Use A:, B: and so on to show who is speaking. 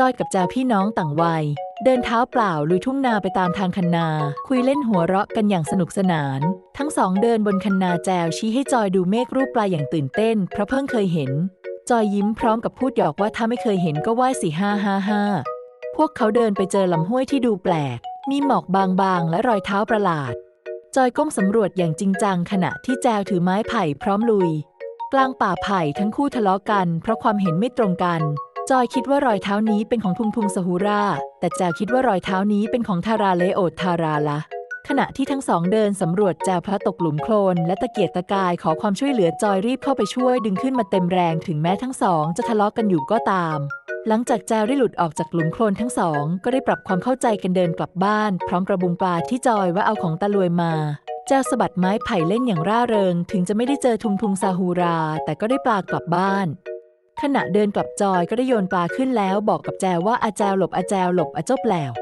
A: จอยกับแจวพี่น้องต่างวัย เดินเท้าเปล่าลุยทุ่งนาไปตามทางคันนา คุยเล่นหัวเราะกันอย่างสนุกสนาน ทั้งสองเดินบนคันนาแจวชี้ให้จอยดูเมฆรูปปลาอย่างตื่นเต้น เพราะเพิ่งเคยเห็น จอยยิ้มพร้อมกับพูดหยอกว่าถ้าไม่เคยเห็นก็ไหว้สี่ห้าห้าห้าพวกเขาเดินไปเจอลำห้วยที่ดูแปลก มีหมอกบางๆ และรอยเท้าประหลาด จอยก้มสำรวจอย่างจริงจังขณะที่แจวถือไม้ไผ่พร้อมลุย กลางป่าไผ่ทั้งคู่ทะเลาะกัน เพราะความเห็นไม่ตรงกัน จอยคิดว่ารอยเท้านี้เป็นของทุงทุงสหูรา แต่แจวคิดว่ารอยเท้านี้เป็นของทาราเลโอดทาราละขณะที่ทั้งสองเดินสำรวจแจวพระตกหลุมโคลน และตะเกียกตะกายขอความช่วยเหลือจอยรีบเข้าไปช่วยดึงขึ้นมาเต็มแรงถึงแม้ทั้งสองจะทะเลาะกันอยู่ก็ตาม หลังจากแจวได้หลุดออกจากหลุมโคลนทั้งสองก็ได้ปรับความเข้าใจกันเดินกลับบ้าน พร้อมกระบุงปลาที่จอยว่าเอาของตาลวยมาแจวสะบัดไม้ไผ่เล่นอย่างร่าเริง ถึงจะไม่ได้เจอทุงทุงซาฮูรา แต่ก็ได้ปลากลับบ้าน ขณะเดินกลับจอยก็ได้โยนปลาขึ้นแล้วบอกกับแจวว่าอาแจวหลบอาแจวหลบอาเจ้าแปลว